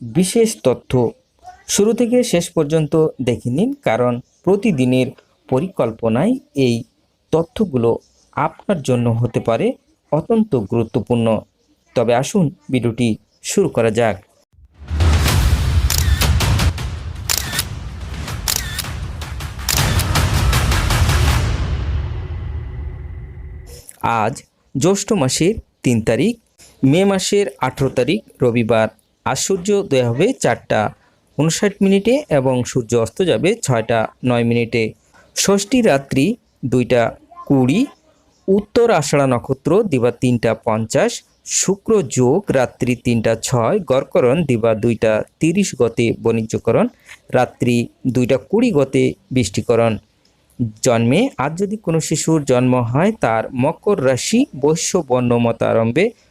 বিশেষ তথ্য শুরু থেকে শেষ পর্যন্ত দেখে নিন, কারণ প্রতিদিনের পরিকল্পনায় এই তথ্যগুলো আপনার জন্য হতে পারে অত্যন্ত গুরুত্বপূর্ণ। তবে আসুন ভিডিওটি শুরু করা যাক। আজ জ্যৈষ্ঠ মাসের তিন তারিখ, মে মাসের আঠেরো তারিখ, রবিবার। আজ সূর্যোদয় হবে চারটা উনষাট মিনিটে এবং সূর্য অস্ত যাবে ছয়টা নয় মিনিটে। ষষ্ঠী রাত্রি দুইটা কুড়ি। উত্তর আষাঢ়া নক্ষত্র দিবা তিনটা পঞ্চাশ। শুক্র যোগ রাত্রি তিনটা ছয়। গড়করণ দিবা দুইটা তিরিশ গতে বাণিজ্যকরণ। রাত্রি দুইটা কুড়ি গতে বৃষ্টিকরণ। জন্মে আজ যদি কোনো শিশুর জন্ম হয় তার মকর রাশি বৈশ্য বর্ণ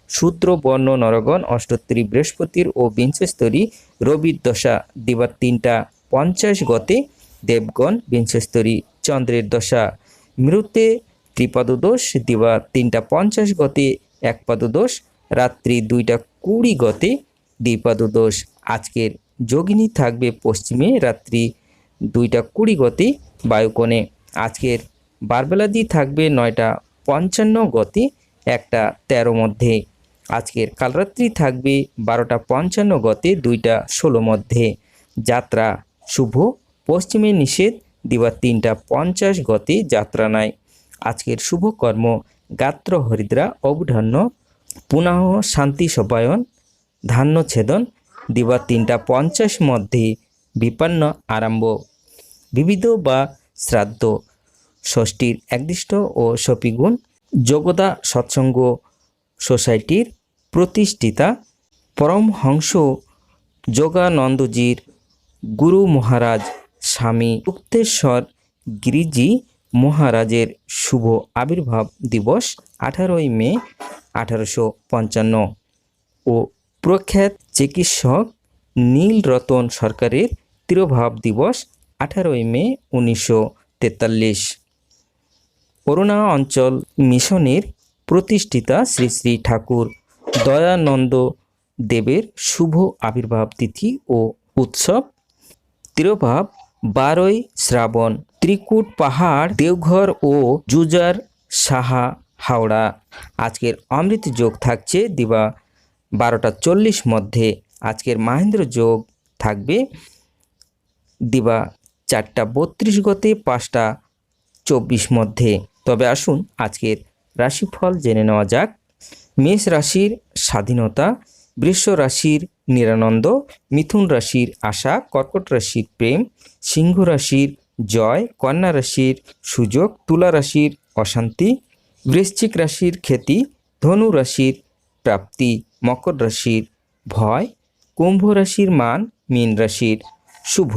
শূদ্র বর্ণ, নরগণ, অষ্টোত্তরী বৃহস্পতির ও বিংশস্তরী রবির দশা। দিবার তিনটা, পঞ্চাশ গতে দেবগণ, বিংশস্তরী চন্দ্রের দশা। মৃতে ত্রিপাদদোষ দিবা তিনটা, পঞ্চাশ গতে এক পাদদোষ রাত্রি দুইটা, কুড়ি গতে দ্বিপাদদোষ। আজকের যোগিনী থাকবে পশ্চিমে, রাত্রি দুইটা, কুড়ি গতি বায়ুকোণে। আজকের বারবেলাদি থাকবে নয়টা, পঞ্চান্ন গতি একটা তেরো মধ্যে। আজকের কালরাত্রি থাকবে বারোটা পঞ্চান্ন গতে দুইটা ষোলো মধ্যে। যাত্রা শুভ, পশ্চিমে নিষেধ দিবা তিনটা পঞ্চাশ গতে যাত্রা নাই। আজকের শুভকর্ম গাত্র হরিদ্রা, অবধান্য পুনঃ শান্তি সবায়ন, ধান্য ছেদন দিবা তিনটা পঞ্চাশ মধ্যে বিপন্ন আরম্ভ। বিবিধ বা শ্রাদ্ধ, ষষ্ঠীর একদিষ্ট ও সপিগুণ, যোগদা সৎসঙ্গ, সোসাইটির প্রতিষ্ঠিতা পরমহংস যোগানন্দজির গুরু মহারাজ স্বামী উক্তেশ্বর গিরিজি মহারাজের শুভ আবির্ভাব দিবস আঠারোই মে আঠারোশো পঞ্চান্ন ও প্রখ্যাত চিকিৎসক নীলরতন সরকারের তিরোভাব দিবস আঠারোই মে উনিশশো তেতাল্লিশ। করুণা অঞ্চল মিশনের প্রতিষ্ঠিতা শ্রী শ্রী ঠাকুর দয়ানন্দ দেবের শুভ আবির্ভাব তিথি ও উৎসব। তিরোভাব, বারোই শ্রাবণ, ত্রিকুট পাহাড়, দেওঘর ও জুজার সাহা হাওড়া। আজকের অমৃত যোগ থাকছে দিবা বারোটা চল্লিশ মধ্যে। আজকের মাহেন্দ্র যোগ থাকবে দিবা চারটা বত্রিশ গতে পাঁচটা চব্বিশ মধ্যে। তবে আসুন আজকের রাশিফল জেনে নেওয়া যাক। মেষ রাশির স্বাধীনতা, বৃষ রাশির নিরানন্দ, মিথুন রাশির আশা, কর্কট রাশির প্রেম, সিংহ রাশির জয়, কন্যা রাশির সুযোগ, তুলা রাশির অশান্তি, বৃশ্চিক রাশির খ্যাতি ধনু রাশির প্রাপ্তি, মকর রাশির ভয়, কুম্ভ রাশির মান, মীন রাশির শুভ